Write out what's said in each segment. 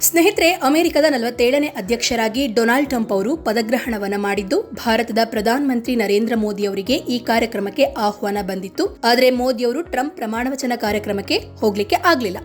ಸ್ನೇಹಿತರೆ, ಅಮೆರಿಕದ ನಲವತ್ತೇಳನೇ ಅಧ್ಯಕ್ಷರಾಗಿ ಡೊನಾಲ್ಡ್ ಟ್ರಂಪ್ ಅವರು ಪದಗ್ರಹಣವನ್ನ ಮಾಡಿದ್ದು, ಭಾರತದ ಪ್ರಧಾನಮಂತ್ರಿ ನರೇಂದ್ರ ಮೋದಿ ಅವರಿಗೆ ಈ ಕಾರ್ಯಕ್ರಮಕ್ಕೆ ಆಹ್ವಾನ ಬಂದಿತ್ತು. ಆದರೆ ಮೋದಿ ಅವರು ಟ್ರಂಪ್ ಪ್ರಮಾಣವಚನ ಕಾರ್ಯಕ್ರಮಕ್ಕೆ ಹೋಗ್ಲಿಕ್ಕೆ ಆಗ್ಲಿಲ್ಲ.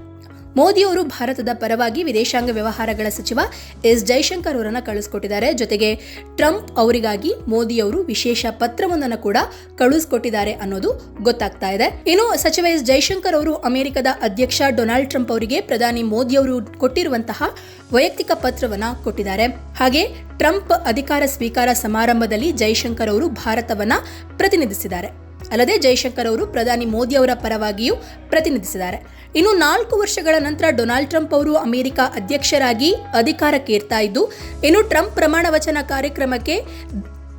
ಮೋದಿ ಅವರು ಭಾರತದ ಪರವಾಗಿ ವಿದೇಶಾಂಗ ವ್ಯವಹಾರಗಳ ಸಚಿವ ಎಸ್ ಜೈಶಂಕರ್ ಅವರನ್ನು ಕಳಿಸ್ಕೊಟ್ಟಿದ್ದಾರೆ ಜೊತೆಗೆ ಟ್ರಂಪ್ ಅವರಿಗಾಗಿ ಮೋದಿಯವರು ವಿಶೇಷ ಪತ್ರವೊಂದನ್ನು ಕೂಡ ಕಳಿಸ್ಕೊಟ್ಟಿದ್ದಾರೆ ಅನ್ನೋದು ಗೊತ್ತಾಗ್ತಾ ಇದೆ. ಇನ್ನು ಸಚಿವ ಎಸ್ ಜೈಶಂಕರ್ ಅವರು ಅಮೆರಿಕದ ಅಧ್ಯಕ್ಷ ಡೊನಾಲ್ಡ್ ಟ್ರಂಪ್ ಅವರಿಗೆ ಪ್ರಧಾನಿ ಮೋದಿ ಅವರು ಕೊಟ್ಟಿರುವಂತಹ ವೈಯಕ್ತಿಕ ಪತ್ರವನ್ನ ಕೊಟ್ಟಿದ್ದಾರೆ. ಹಾಗೆ ಟ್ರಂಪ್ ಅಧಿಕಾರ ಸ್ವೀಕಾರ ಸಮಾರಂಭದಲ್ಲಿ ಜೈಶಂಕರ್ ಅವರು ಭಾರತವನ್ನ ಪ್ರತಿನಿಧಿಸಿದ್ದಾರೆ. ಅಲ್ಲದೆ ಜೈಶಂಕರ್ ಅವರು ಪ್ರಧಾನಿ ಮೋದಿ ಅವರ ಪರವಾಗಿಯೂ ಪ್ರತಿನಿಧಿಸಿದ್ದಾರೆ. ಇನ್ನು ನಾಲ್ಕು ವರ್ಷಗಳ ನಂತರ ಡೊನಾಲ್ಡ್ ಟ್ರಂಪ್ ಅವರು ಅಮೆರಿಕ ಅಧ್ಯಕ್ಷರಾಗಿ ಅಧಿಕಾರಕ್ಕೇರ್ತಾ ಇದ್ದು, ಇನ್ನು ಟ್ರಂಪ್ ಪ್ರಮಾಣ ವಚನ ಕಾರ್ಯಕ್ರಮಕ್ಕೆ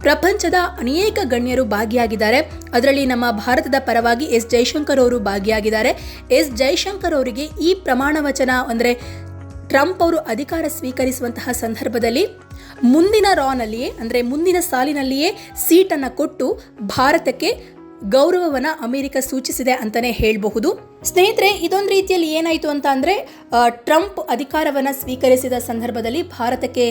ಪ್ರಪಂಚದ ಅನೇಕ ಗಣ್ಯರು ಭಾಗಿಯಾಗಿದ್ದಾರೆ. ಅದರಲ್ಲಿ ನಮ್ಮ ಭಾರತದ ಪರವಾಗಿ ಎಸ್ ಜೈಶಂಕರ್ ಅವರು ಭಾಗಿಯಾಗಿದ್ದಾರೆ. ಎಸ್ ಜೈಶಂಕರ್ ಅವರಿಗೆ ಈ ಪ್ರಮಾಣ ವಚನ ಅಂದರೆ ಟ್ರಂಪ್ ಅವರು ಅಧಿಕಾರ ಸ್ವೀಕರಿಸುವಂತಹ ಸಂದರ್ಭದಲ್ಲಿ ಮುಂದಿನ ರಾನಲ್ಲಿಯೇ ಅಂದರೆ ಮುಂದಿನ ಸಾಲಿನಲ್ಲಿಯೇ ಸೀಟನ್ನು ಕೊಟ್ಟು ಭಾರತಕ್ಕೆ ಗೌರವವನ್ನು ಅಮೆರಿಕ ಸೂಚಿಸಿದೆ ಅಂತಲೇ ಹೇಳಬಹುದು. ಸ್ನೇಹಿತರೆ, ಇದೊಂದು ರೀತಿಯಲ್ಲಿ ಏನಾಯಿತು ಅಂತ ಅಂದರೆ ಟ್ರಂಪ್ ಅಧಿಕಾರವನ್ನು ಸ್ವೀಕರಿಸಿದ ಸಂದರ್ಭದಲ್ಲಿ ಭಾರತಕ್ಕೆ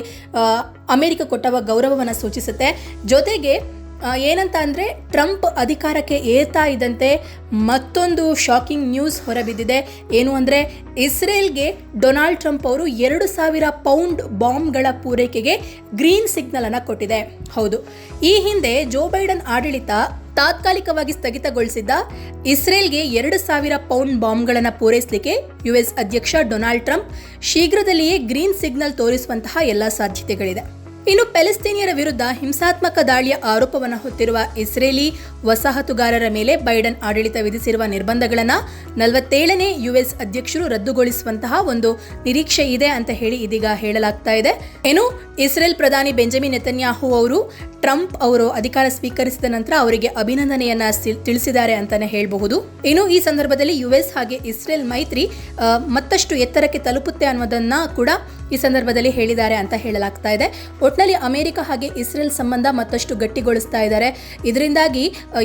ಅಮೆರಿಕ ಕೊಟ್ಟವ ಗೌರವವನ್ನು ಸೂಚಿಸುತ್ತೆ. ಜೊತೆಗೆ ಏನಂತ ಅಂದರೆ, ಟ್ರಂಪ್ ಅಧಿಕಾರಕ್ಕೆ ಏರ್ತಾ ಇದ್ದಂತೆ ಮತ್ತೊಂದು ಶಾಕಿಂಗ್ ನ್ಯೂಸ್ ಹೊರಬಿದ್ದಿದೆ. ಏನು ಅಂದರೆ, ಇಸ್ರೇಲ್ಗೆ ಡೊನಾಲ್ಡ್ ಟ್ರಂಪ್ ಅವರು ಎರಡು ಸಾವಿರ ಪೌಂಡ್ ಬಾಂಬ್ಗಳ ಪೂರೈಕೆಗೆ ಗ್ರೀನ್ ಸಿಗ್ನಲ್ ಅನ್ನು ಕೊಟ್ಟಿದೆ. ಹೌದು. ಈ ಹಿಂದೆ ಜೋ ಬೈಡನ್ ಆಡಳಿತ ತಾತ್ಕಾಲಿಕವಾಗಿ ಸ್ಥಗಿತಗೊಳಿಸಿದ್ದ ಇಸ್ರೇಲ್ಗೆ ಎರಡು ಸಾವಿರ ಪೌಂಡ್ ಬಾಂಬ್ಗಳನ್ನು ಪೂರೈಸಲಿಕ್ಕೆ ಯುಎಸ್ ಅಧ್ಯಕ್ಷ ಡೊನಾಲ್ಡ್ ಟ್ರಂಪ್ ಶೀಘ್ರದಲ್ಲಿಯೇ ಗ್ರೀನ್ ಸಿಗ್ನಲ್ ತೋರಿಸುವಂತಹ ಎಲ್ಲ ಸಾಧ್ಯತೆಗಳಿದೆ. ಇನ್ನು ಪ್ಯಾಲೆಸ್ತೀನಿಯರ ವಿರುದ್ಧ ಹಿಂಸಾತ್ಮಕ ದಾಳಿಯ ಆರೋಪವನ್ನು ಹೊತ್ತಿರುವ ಇಸ್ರೇಲಿ ವಸಾಹತುಗಾರರ ಮೇಲೆ ಬೈಡನ್ ಆಡಳಿತ ವಿಧಿಸಿರುವ ನಿರ್ಬಂಧಗಳನ್ನು ನಲವತ್ತೇಳನೇ ಯುಎಸ್ ಅಧ್ಯಕ್ಷರು ರದ್ದುಗೊಳಿಸುವಂತಹ ಒಂದು ನಿರೀಕ್ಷೆ ಇದೆ ಅಂತ ಹೇಳಿ ಇದೀಗ ಹೇಳಲಾಗ್ತಾ ಇದೆ. ಏನು ಇಸ್ರೇಲ್ ಪ್ರಧಾನಿ ಬೆಂಜಮಿನ್ ನೆತನ್ಯಾಹು ಅವರು ಟ್ರಂಪ್ ಅವರು ಅಧಿಕಾರ ಸ್ವೀಕರಿಸಿದ ನಂತರ ಅವರಿಗೆ ಅಭಿನಂದನೆಯನ್ನ ತಿಳಿಸಿದ್ದಾರೆ ಅಂತಾನೆ ಹೇಳಬಹುದು. ಇನ್ನು ಈ ಸಂದರ್ಭದಲ್ಲಿ ಯುಎಸ್ ಹಾಗೆ ಇಸ್ರೇಲ್ ಮೈತ್ರಿ ಮತ್ತಷ್ಟು ಎತ್ತರಕ್ಕೆ ತಲುಪುತ್ತೆ ಅನ್ನೋದನ್ನ ಕೂಡ ಈ ಸಂದರ್ಭದಲ್ಲಿ ಹೇಳಿದ್ದಾರೆ ಅಂತ ಹೇಳಲಾಗ್ತಾ ಇದೆ. ಒಟ್ನಲ್ಲಿ ಅಮೆರಿಕ ಹಾಗೆ ಇಸ್ರೇಲ್ ಸಂಬಂಧ ಮತ್ತಷ್ಟು ಗಟ್ಟಿಗೊಳಿಸ್ತಾ ಇದ್ದಾರೆ. ಇದರಿಂದಾಗಿ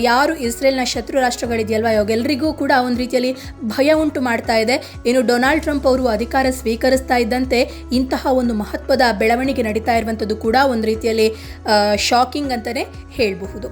ಯಾರು ಇಸ್ರೇಲ್ನ ಶತ್ರು ರಾಷ್ಟ್ರಗಳಿದೆಯಲ್ವಾ? ಎಲ್ಲರಿಗೂ ಕೂಡ ಒಂದು ರೀತಿಯಲ್ಲಿ ಭಯ ಉಂಟು ಮಾಡ್ತಾ ಇದೆ. ಇನ್ನು ಡೊನಾಲ್ಡ್ ಟ್ರಂಪ್ ಅವರು ಅಧಿಕಾರ ಸ್ವೀಕರಿಸ್ತಾ ಇದ್ದಂತೆ ಇಂತಹ ಒಂದು ಮಹತ್ವದ ಬೆಳವಣಿಗೆ ನಡೀತಾ ಇರುವಂಥದ್ದು ಕೂಡ ಒಂದು ರೀತಿಯಲ್ಲಿ ಶಾಕಿಂಗ್ ಅಂತಲೇ ಹೇಳಬಹುದು.